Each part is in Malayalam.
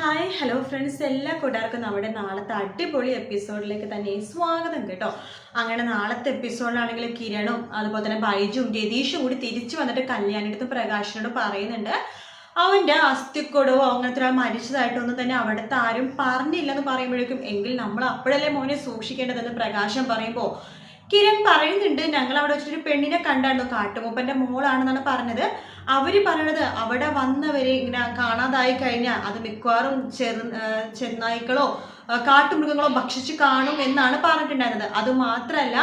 ഹായ് ഹലോ ഫ്രണ്ട്സ് എല്ലാ കൂട്ടുകാർക്കും നമ്മുടെ നാളത്തെ അടിപൊളി എപ്പിസോഡിലേക്ക് തന്നെ സ്വാഗതം കേട്ടോ. അങ്ങനെ നാളത്തെ എപ്പിസോഡിലാണെങ്കിൽ കിരണും അതുപോലെ തന്നെ ബൈജും രതീഷും കൂടി തിരിച്ചു വന്നിട്ട് കല്യാണിടത്തും പ്രകാശിനോട് പറയുന്നുണ്ട്. അവന്റെ അസ്ഥിക്കൊടവോ അങ്ങനത്തെ ഒരാൾ മരിച്ചതായിട്ടൊന്നും തന്നെ അവിടുത്തെ ആരും പറഞ്ഞില്ലെന്ന് പറയുമ്പോഴേക്കും എങ്കിൽ നമ്മൾ അപ്പോഴല്ലേ മോനെ സൂക്ഷിക്കേണ്ടതെന്ന് പ്രകാശം പറയുമ്പോൾ കിരൺ പറയുന്നുണ്ട് ഞങ്ങൾ അവിടെ വെച്ചിട്ട് പെണ്ണിനെ കണ്ടായിരുന്നു. കാട്ടുമൂപ്പന്റെ മോളാണെന്നാണ് പറഞ്ഞത്. അവർ പറയണത് അവിടെ വന്നവരെ ഇങ്ങനെ കാണാതായി കഴിഞ്ഞാൽ അത് മിക്കവാറും ചെറു ചെന്നായ്ക്കളോ കാട്ടുമൃഗങ്ങളോ ഭക്ഷിച്ചു കാണും എന്നാണ് പറഞ്ഞിട്ടുണ്ടായിരുന്നത്. അത് മാത്രമല്ല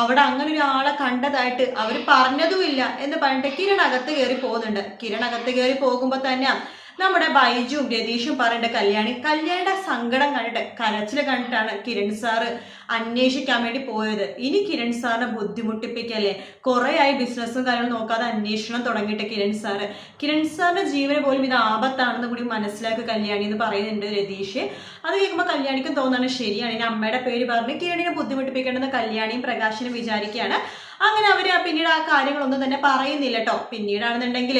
അവിടെ അങ്ങനെ ഒരാളെ കണ്ടതായിട്ട് അവർ പറഞ്ഞതുമില്ല എന്ന് പറഞ്ഞിട്ട് കിരണകത്ത് കയറി പോകുന്നുണ്ട്. കിരണകത്ത് കയറി പോകുമ്പോൾ തന്നെ നമ്മുടെ ബൈജുവും രതീഷും പറയേണ്ട കല്യാണി കല്യാണിയുടെ സങ്കടം കണ്ടിട്ട് കരച്ചിൽ കണ്ടിട്ടാണ് കിരൺ സാറ് അന്വേഷിക്കാൻ വേണ്ടി പോയത്. ഇനി കിരൺ സാറിനെ ബുദ്ധിമുട്ടിപ്പിക്കല്ലേ? കുറേ ആയി ബിസിനസ്സും കാര്യങ്ങളും നോക്കാതെ അന്വേഷണം തുടങ്ങിയിട്ട് കിരൺ സാറ് കിരൺ സാറിന്റെ ജീവന് പോലും ഇത് ആപത്താണെന്ന് കൂടി മനസ്സിലാക്കി കല്യാണി എന്ന് പറയുന്നുണ്ട് രതീഷ്. അത് കേൾക്കുമ്പോൾ കല്യാണിക്കും തോന്നാണ് ശരിയാണ്. ഇനി അമ്മയുടെ പേര് പറഞ്ഞ് കിരണിനെ ബുദ്ധിമുട്ടിപ്പിക്കേണ്ടെന്ന് കല്യാണിയും പ്രകാശനും വിചാരിക്കുകയാണ്. അങ്ങനെ അവർ പിന്നീട് ആ കാര്യങ്ങളൊന്നും തന്നെ പറയുന്നില്ല കേട്ടോ. പിന്നീടാണെന്നുണ്ടെങ്കിൽ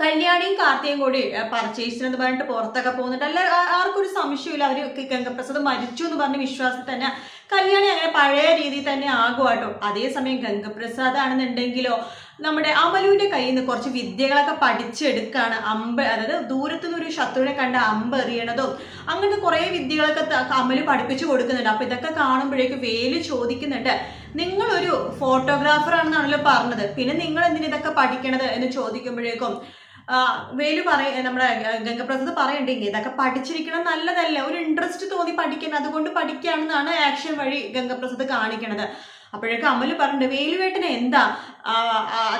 കല്യാണിയും കാർത്തിയും കൂടി പർച്ചേസിനെന്ന് പറഞ്ഞിട്ട് പുറത്തൊക്കെ പോകുന്നുണ്ട്. അല്ല ആർക്കൊരു ആർക്കും ഒരു സംശയമില്ല അവർ ഗംഗപ്രസാദ് മരിച്ചു എന്ന് പറഞ്ഞ വിശ്വാസത്തിൽ തന്നെ കല്യാണി അങ്ങനെ പഴയ രീതിയിൽ തന്നെ ആകുവാട്ടോ. അതേസമയം ഗംഗപ്രസാദ് ആണെന്നുണ്ടെങ്കിലോ നമ്മുടെ അമലുവിന്റെ കയ്യിൽ നിന്ന് കുറച്ച് വിദ്യകളൊക്കെ പഠിച്ചെടുക്കാണ് അമ്പ് അതായത് ദൂരത്തു നിന്ന് ഒരു ശത്രുവിനെ കണ്ട അമ്പ് എറിയണതും അങ്ങനത്തെ കുറേ വിദ്യകളൊക്കെ അമലു പഠിപ്പിച്ചു കൊടുക്കുന്നുണ്ട്. അപ്പൊ ഇതൊക്കെ കാണുമ്പോഴേക്കും വേൽ ചോദിക്കുന്നുണ്ട്. നിങ്ങളൊരു ഫോട്ടോഗ്രാഫർ ആണെന്നാണല്ലോ പറഞ്ഞത്. പിന്നെ നിങ്ങൾ എന്തിനാ ഇതൊക്കെ പഠിക്കണത് എന്ന് ചോദിക്കുമ്പോഴേക്കും വേലു പറയ നമ്മുടെ ഗംഗപ്രസാദ് പറയണ്ടെങ്കിൽ ഇതൊക്കെ പഠിച്ചിരിക്കണം നല്ലതല്ല. ഒരു ഇൻട്രസ്റ്റ് തോന്നി പഠിക്കണം അതുകൊണ്ട് പഠിക്കുകയാണെന്നാണ് ആക്ഷൻ വഴി ഗംഗപ്രസാദ് കാണിക്കണത്. അപ്പോഴേക്കും അമൽ പറഞ്ഞിട്ടുണ്ട് വേലുവേട്ടന് എന്താ?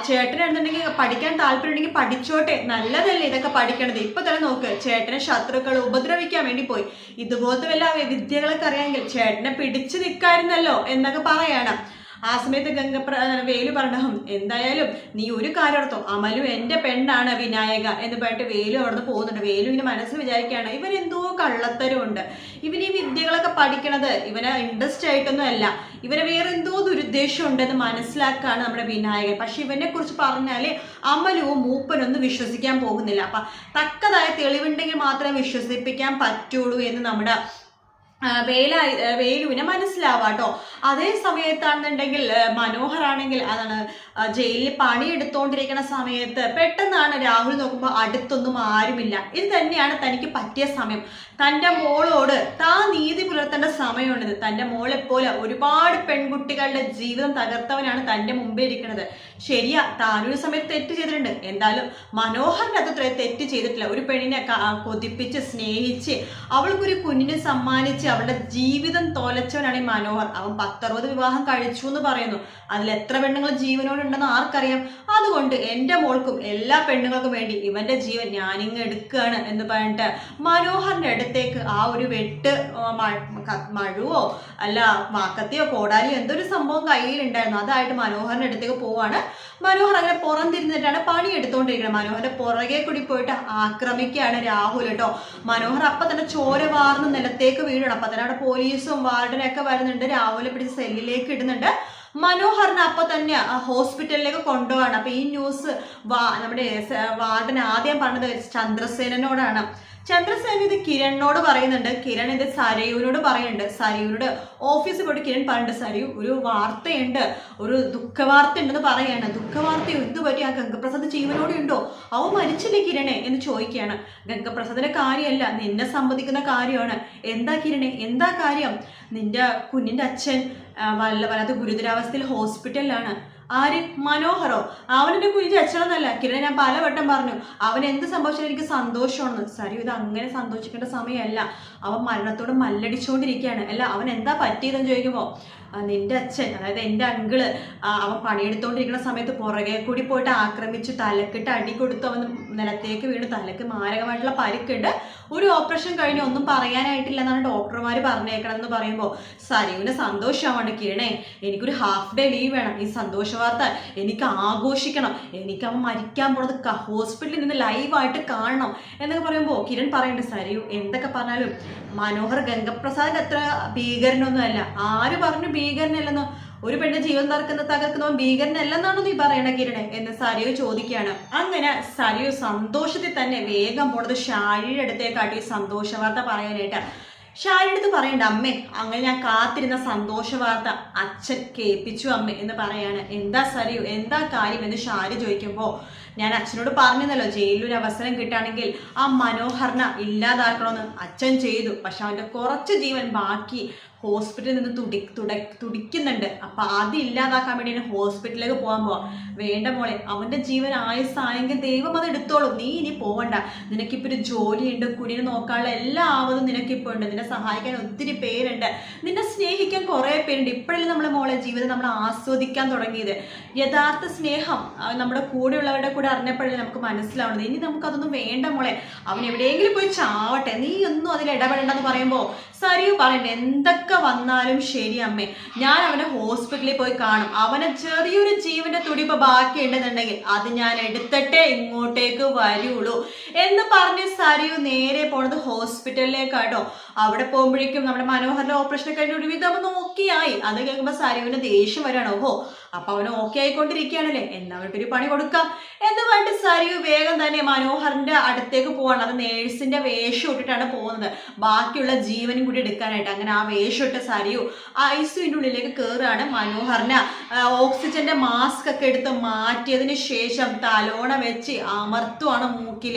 ചേട്ടനാണെന്നുണ്ടെങ്കിൽ പഠിക്കാൻ താല്പര്യം ഉണ്ടെങ്കിൽ പഠിച്ചോട്ടെ. നല്ലതല്ലേ ഇതൊക്കെ പഠിക്കണത്. ഇപ്പൊ തന്നെ നോക്ക് ചേട്ടനെ ശത്രുക്കൾ ഉപദ്രവിക്കാൻ വേണ്ടി പോയി. ഇതുപോലത്തെ വല്ല വിദ്യകളൊക്കെ അറിയാമെങ്കിൽ ചേട്ടനെ പിടിച്ചു നിൽക്കായിരുന്നല്ലോ എന്നൊക്കെ പറയാണ്. ആ സമയത്ത് ഗംഗപ്ര വേലു പറഞ്ഞു എന്തായാലും നീ ഒരു കാര്യം അമലു എന്റെ പെണ്ണാണ് വിനായക എന്ന് പറഞ്ഞിട്ട് വേലു അവിടുന്ന് പോകുന്നുണ്ട്. വേലു ഇങ്ങനെ മനസ്സിൽ വിചാരിക്കുകയാണ് ഇവൻ എന്തോ കള്ളത്തരമുണ്ട്. ഇവൻ ഈ വിദ്യകളൊക്കെ പഠിക്കണത് ഇവന് ഇൻട്രസ്റ്റ് ആയിട്ടൊന്നും അല്ല. ഇവന് വേറെ എന്തോ ദുരുദ്ദേശം ഉണ്ടെന്ന് മനസ്സിലാക്കാണ് നമ്മുടെ വിനായകൻ. പക്ഷെ ഇവനെ കുറിച്ച് പറഞ്ഞാൽ അമലുവും മൂപ്പനൊന്നും വിശ്വസിക്കാൻ പോകുന്നില്ല. അപ്പൊ തക്കതായ തെളിവുണ്ടെങ്കിൽ മാത്രമേ വിശ്വസിപ്പിക്കാൻ പറ്റുള്ളൂ എന്ന് നമ്മുടെ വേല വേലുവിനെ മനസ്സിലാവാട്ടോ. അതേ സമയത്താണെന്നുണ്ടെങ്കിൽ മനോഹറാണെങ്കിൽ അതാണ് ജയിലിൽ പണിയെടുത്തോണ്ടിരിക്കുന്ന സമയത്ത് പെട്ടെന്നാണ് രാഹുൽ നോക്കുമ്പോൾ അടുത്തൊന്നും ആരുമില്ല. ഇത് തന്നെയാണ് തനിക്ക് പറ്റിയ സമയം. തന്റെ മോളോട് താ നീതി പുലർത്തേണ്ട സമയമുണ്ട് തന്റെ മോളെപ്പോലെ ഒരുപാട് പെൺകുട്ടികളുടെ ജീവിതം തകർത്തവനാണ് തന്റെ മുമ്പേ ഇരിക്കുന്നത്. ശരിയാ താനൊരു സമയത്ത് തെറ്റ് ചെയ്തിട്ടുണ്ട്. എന്തായാലും മനോഹറിന്റെ അത്ര തെറ്റ് ചെയ്തിട്ടില്ല. ഒരു പെണ്ണിനെ കൊതിപ്പിച്ച് സ്നേഹിച്ച് അവൾക്കൊരു കുഞ്ഞിനെ സമ്മാനിച്ച് അവളുടെ ജീവിതം തോലച്ചവനാണ് ഈ മനോഹർ. അവൻ പത്തറുപത് വിവാഹം കഴിച്ചു എന്ന് പറയുന്നു. അതിൽ എത്ര പെണ്ണുങ്ങൾ ജീവനോടുണ്ടെന്ന് ആർക്കറിയാം? അതുകൊണ്ട് എന്റെ മോൾക്കും എല്ലാ പെണ്ണുങ്ങൾക്കും വേണ്ടി ഇവന്റെ ജീവൻ ഞാനിങ്ങ് എടുക്കുകയാണ് എന്ന് പറഞ്ഞിട്ട് മനോഹറിന്റെ അടുത്തേക്ക് ആ ഒരു വെട്ട് മഴുവോ അല്ല വാക്കത്തെയോ കോടാലിയോ എന്തൊരു സംഭവം കയ്യിലുണ്ടായിരുന്നു. അതായിട്ട് മനോഹറിന്റെ അടുത്തേക്ക് പോവാണ്. മനോഹർ അങ്ങനെ പുറം തിരിഞ്ഞിട്ടാണ് പണി എടുത്തോണ്ടിരിക്കുന്നത് മനോഹറിന്റെ പുറകെ കൂടി പോയിട്ട് ആക്രമിക്കുകയാണ് രാഹുൽ കേട്ടോ. മനോഹർ അപ്പൊ തന്നെ ചോര വാർന്ന് നിലത്തേക്ക് വീഴണം അപ്പൊ തന്നെ അവിടെ പോലീസും വാർഡനൊക്കെ വരുന്നുണ്ട്. രാഹുലെ പിടിച്ച് സെല്ലിലേക്ക് ഇടുന്നുണ്ട്. മനോഹറിനെ അപ്പൊ തന്നെ ഹോസ്പിറ്റലിലേക്ക് കൊണ്ടുപോവാണ്. അപ്പൊ ഈ ന്യൂസ് വാ നമ്മുടെ വാർഡൻ ആദ്യം പറഞ്ഞത് ചന്ദ്രസേനനോടാണ്. ചന്ദ്രസേന ഇത് കിരണിനോട് പറയുന്നുണ്ട്. കിരൺ ഇത് സരയുവിനോട് പറയുന്നുണ്ട്. സരയുവിനോട് ഓഫീസിൽ പോയിട്ട് കിരൺ പറയുന്നുണ്ട്. സരയു ഒരു വാർത്തയുണ്ട്. ഒരു ദുഃഖവാർത്ത ഉണ്ടെന്ന് പറയാണ്. ദുഃഖവാർത്തയോ എന്ത് പറ്റി ആ ഗംഗപ്രസാദ് ജീവനോടെ ഉണ്ടോ? അവ മരിച്ചില്ലേ കിരണെ? എന്ന് ചോദിക്കുകയാണ്. ഗംഗപ്രസാദിന്റെ കാര്യമല്ല. നിന്നെ സംബന്ധിക്കുന്ന കാര്യമാണ്. എന്താ കിരണെ? എന്താ കാര്യം? നിന്റെ കുഞ്ഞിന്റെ അച്ഛൻ വല്ല വല്ലാത്ത ഗുരുതരാവസ്ഥയിൽ ഹോസ്പിറ്റലിലാണ് ആര്? മനോഹരോ അവനെന്റെ കുഞ്ഞിന്റെ അച്ഛനൊന്നല്ല. കിരൺ ഞാൻ പലവട്ടം പറഞ്ഞു. അവൻ എന്ത് സംഭവിച്ചാലും എനിക്ക് സന്തോഷമാണെന്ന്. സരി ഇത് അങ്ങനെ സന്തോഷിക്കേണ്ട സമയമല്ല. അവൻ മരണത്തോട് മല്ലടിച്ചുകൊണ്ടിരിക്കുകയാണ് അല്ല അവൻ എന്താ പറ്റിയതെന്ന് ചോദിക്കുമ്പോൾ നിന്റെ അച്ഛൻ അതായത് എന്റെ അങ്കിൾ അവൻ പണിയെടുത്തോണ്ടിരിക്കുന്ന സമയത്ത് പുറകെ കൂടി പോയിട്ട് ആക്രമിച്ചു തലക്കിട്ട് അടി കൊടുത്തു അവൻ നിലത്തേക്ക് വീണ് തലക്ക് മാരകമായിട്ടുള്ള പരിക്കുണ്ട്. ഒരു ഓപ്പറേഷൻ കഴിഞ്ഞ് ഒന്നും പറയാനായിട്ടില്ല എന്നാണ് ഡോക്ടർമാർ പറഞ്ഞേക്കണമെന്ന് പറയുമ്പോൾ സരീവിന് സന്തോഷമാണ്. കിരണേ എനിക്കൊരു ഹാഫ് ഡേ ലീവ് വേണം. ഈ സന്തോഷ വാർത്ത എനിക്ക് ആഘോഷിക്കണം. എനിക്ക് അവൻ മരിക്കാൻ പോണത് ഹോസ്പിറ്റലിൽ നിന്ന് ലൈവായിട്ട് കാണണം. എന്നൊക്കെ പറയുമ്പോൾ കിരൺ പറയണ്ടേ സരീവ് എന്തൊക്കെ പറഞ്ഞാലും മനോഹർ ഗംഗപ്രസാദ് അത്ര ഭീകരനൊന്നും അല്ല ആര് പറഞ്ഞു ഭീകരനല്ലെന്നോ? ഒരു പെണ്ണ് ജീവൻ തകർക്കുന്ന തകർക്കുന്നവൻ ഭീകരനല്ലെന്നാണോ നീ പറയണ കിരണെ? എന്ന് സരിയു ചോദിക്കുകയാണ്. അങ്ങനെ സരിയു സന്തോഷത്തിൽ തന്നെ വേഗം പോണത് ഷാരിയുടെ അടുത്തേക്കാട്ടി സന്തോഷ വാർത്ത പറയാനായിട്ട്. ഷാരിയുടെ പറയണ്ട? അമ്മേ അങ്ങനെ ഞാൻ കാത്തിരുന്ന സന്തോഷ വാർത്ത അച്ഛൻ കേൾപ്പിച്ചു അമ്മേ എന്ന് പറയാണ്. എന്താ സറിയു എന്താ കാര്യം എന്ന് ഷാരി ചോദിക്കുമ്പോൾ ഞാൻ അച്ഛനോട് പറഞ്ഞതല്ലോ ജയിലിൽ ഒരു അവസരം കിട്ടുകയാണെങ്കിൽ ആ മനോഹരന ഇല്ലാതാക്കണമെന്ന് അച്ഛൻ ചെയ്തു. പക്ഷെ അവന്റെ കുറച്ച് ജീവൻ ബാക്കി. ഹോസ്പിറ്റലിൽ നിന്ന് തുടി തുട തുടിക്കുന്നുണ്ട്. അപ്പൊ അത് ഇല്ലാതാക്കാൻ വേണ്ടി ഹോസ്പിറ്റലിലേക്ക് പോകാൻ പോവാം. വേണ്ട മോളെ അവന്റെ ജീവൻ ആയുസ്സായെങ്കിൽ ദൈവം അത് എടുത്തോളും. നീ ഇനി പോവണ്ട. നിനക്കിപ്പോ ഒരു ജോലിയുണ്ട് കുഞ്ഞിനെ നോക്കാനുള്ള എല്ലാ ആവതും നിനക്കിപ്പോ ഉണ്ട്. നിന്നെ സഹായിക്കാൻ ഒത്തിരി പേരുണ്ട്. നിന്നെ സ്നേഹിക്കാൻ കുറേ പേരുണ്ട്. ഇപ്പോഴല്ലേ നമ്മളെ മോളെ ജീവിതം നമ്മൾ ആസ്വദിക്കാൻ തുടങ്ങിയത്. യഥാർത്ഥ സ്നേഹം നമ്മുടെ കൂടെയുള്ളവരുടെ കൂടെ അറിഞ്ഞപ്പോഴല്ലേ നമുക്ക് മനസ്സിലാവുന്നത്. ഇനി നമുക്കതൊന്നും വേണ്ട മോളെ. അവൻ എവിടെയെങ്കിലും പോയി ചാവട്ടെ. നീ ഒന്നും അതിൽ ഇടപെടണ്ടെന്ന് പറയുമ്പോൾ സരിയു പറയണ്ട എന്തൊക്കെ വന്നാലും ശരി അമ്മേ. ഞാൻ അവനെ ഹോസ്പിറ്റലിൽ പോയി കാണും. അവനെ ചെറിയൊരു ജീവന്റെ തുടിപ്പ് ബാക്കിയുണ്ടെന്നുണ്ടെങ്കിൽ അത് ഞാൻ എടുത്തിട്ടേ ഇങ്ങോട്ടേക്ക് വരുള്ളൂ എന്ന് പറഞ്ഞ് സരിയു നേരെ പോണത് ഹോസ്പിറ്റലിലേക്കാട്ടോ അവിടെ പോകുമ്പോഴേക്കും നമ്മുടെ മനോഹരന്റെ ഓപ്പറേഷൻ കഴിഞ്ഞ അവൻ നോക്കിയായി. അത് കേൾക്കുമ്പോൾ സരിയുവിന് ദേഷ്യം വരാണോ ഓഹോ അപ്പൊ അവന് ഓക്കെ ആയിക്കൊണ്ടിരിക്കുകയാണല്ലേ? എന്നാ അവർക്ക് ഒരു പണി കൊടുക്കാം. എന്ന് പറഞ്ഞിട്ട് സരിയു വേഗം തന്നെ മനോഹറിന്റെ അടുത്തേക്ക് പോവാണ്? അത് നേഴ്സിന്റെ വേഷം ഇട്ടിട്ടാണ് പോകുന്നത്. ബാക്കിയുള്ള ജീവനും കൂടി എടുക്കാനായിട്ട് അങ്ങനെ ആ വേഷം ഇട്ട സരിയു ഐസുവിന്റെ ഉള്ളിലേക്ക് കയറുകയാണ് മനോഹറിന്. ഓക്സിജന്റെ മാസ്ക് ഒക്കെ എടുത്ത് മാറ്റിയതിന് ശേഷം തലോണ വെച്ച് അമർത്തുവാണ് മൂക്കിൽ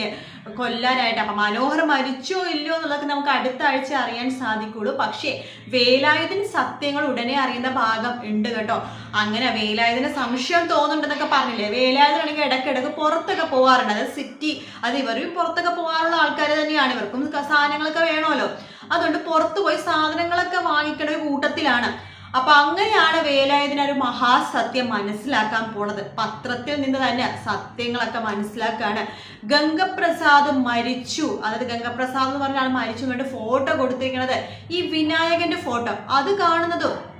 കൊല്ലാനായിട്ട്. അപ്പൊ മനോഹർ മരിച്ചോ ഇല്ലയോ എന്നുള്ളത് നമുക്ക് അടുത്ത ആഴ്ച അറിയാൻ സാധിക്കുള്ളൂ. പക്ഷേ വേലായുധൻ സത്യങ്ങൾ ഉടനെ അറിയുന്ന ഭാഗം ഉണ്ട് കേട്ടോ. അങ്ങനെ വേലായുധന് സംശയം തോന്നുന്നുണ്ടെന്നൊക്കെ പറഞ്ഞില്ലേ? വേലായുധനാണെങ്കിൽ ഇടയ്ക്കിടയ്ക്ക് പുറത്തൊക്കെ പോകാറുണ്ട് അതായത് സിറ്റി അത് ഇവരും പുറത്തൊക്കെ പോകാറുള്ള ആൾക്കാർ തന്നെയാണ്. ഇവർക്കും സാധനങ്ങളൊക്കെ വേണമല്ലോ. അതുകൊണ്ട് പുറത്ത് പോയി സാധനങ്ങളൊക്കെ വാങ്ങിക്കണ ഒരു കൂട്ടത്തിലാണ്. അപ്പൊ അങ്ങനെയാണ് വേലായുധന ഒരു മഹാസത്യം മനസ്സിലാക്കാൻ പോണത്. പത്രത്തിൽ നിന്ന് തന്നെ സത്യങ്ങളൊക്കെ മനസ്സിലാക്കാണ്. ഗംഗപ്രസാദ് മരിച്ചു. അതായത് ഗംഗപ്രസാദ് എന്ന് പറഞ്ഞാൽ മരിച്ചു വേണ്ടി ഫോട്ടോ കൊടുത്തിരിക്കുന്നത്. ഈ വിനായകന്റെ ഫോട്ടോ അത് കാണുന്നതും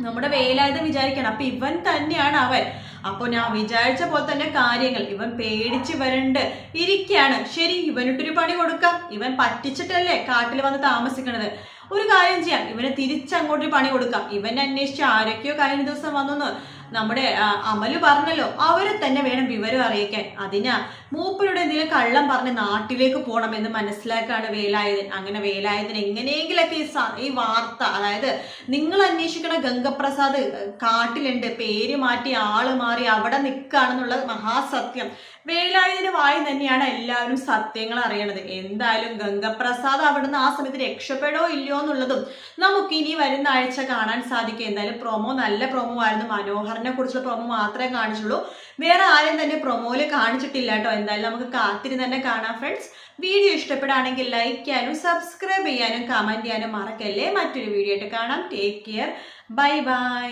നമ്മുടെ വേലായുധം വിചാരിക്കണം. അപ്പൊ ഇവൻ തന്നെയാണ് അവൻ. അപ്പൊ ഞാൻ വിചാരിച്ച പോലെ തന്നെ കാര്യങ്ങൾ. ഇവൻ പേടിച്ച് വരണ്ട് ഇരിക്കാണ്. ശരി ഇവനിട്ടൊരു പണി കൊടുക്കാം. ഇവൻ പറ്റിച്ചിട്ടല്ലേ കാട്ടിൽ വന്ന് താമസിക്കണത്. ഒരു കാര്യം ചെയ്യാം. ഇവന് തിരിച്ചങ്ങോട്ടൊരു പണി കൊടുക്കാം. ഇവൻ അന്വേഷിച്ച് ആരൊക്കെയോ കഴിഞ്ഞ ദിവസം വന്നു നമ്മുടെ അമൽ പറഞ്ഞല്ലോ അവരെ തന്നെ വേണം വിവരം അറിയിക്കാൻ. അതിനാ മൂപ്പരുടെ എന്തെങ്കിലും കള്ളം പറഞ്ഞ് നാട്ടിലേക്ക് പോകണം എന്ന് മനസ്സിലാക്കാണ് വേലായുധൻ. അങ്ങനെ വേലായുധൻ എങ്ങനെയെങ്കിലൊക്കെ ഈ ഈ വാർത്ത അതായത് നിങ്ങൾ അന്വേഷിക്കണ ഗംഗപ്രസാദ് കാട്ടിലുണ്ട് പേര് മാറ്റി ആൾ മാറി അവിടെ നിൽക്കുകയാണെന്നുള്ള മഹാസത്യം. വേലായുധന് വായി തന്നെയാണ് എല്ലാവരും സത്യങ്ങൾ അറിയണത്. എന്തായാലും ഗംഗപ്രസാദ് അവിടുന്ന് ആ സമയത്ത് രക്ഷപ്പെടോ ഇല്ലയോ എന്നുള്ളതും നമുക്ക് ഇനി വരുന്ന ആഴ്ച കാണാൻ സാധിക്കും. എന്തായാലും പ്രൊമോ നല്ല പ്രൊമോ ആയിരുന്നു മനോഹറിനെ കുറിച്ചുള്ള പ്രൊമോ മാത്രമേ കാണിച്ചുള്ളൂ. വേറെ ആരും തന്നെ പ്രൊമോയിൽ കാണിച്ചിട്ടില്ല കേട്ടോ. എന്തായാലും നമുക്ക് കാത്തിരുന്ന് തന്നെ കാണാം ഫ്രണ്ട്സ് വീഡിയോ ഇഷ്ടപ്പെടുകയാണെങ്കിൽ ലൈക്ക് ചെയ്യാനും സബ്സ്ക്രൈബ് ചെയ്യാനും കമന്റ് ചെയ്യാനും മറക്കല്ലേ? മറ്റൊരു വീഡിയോ ആയിട്ട് കാണാം. Take care bye bye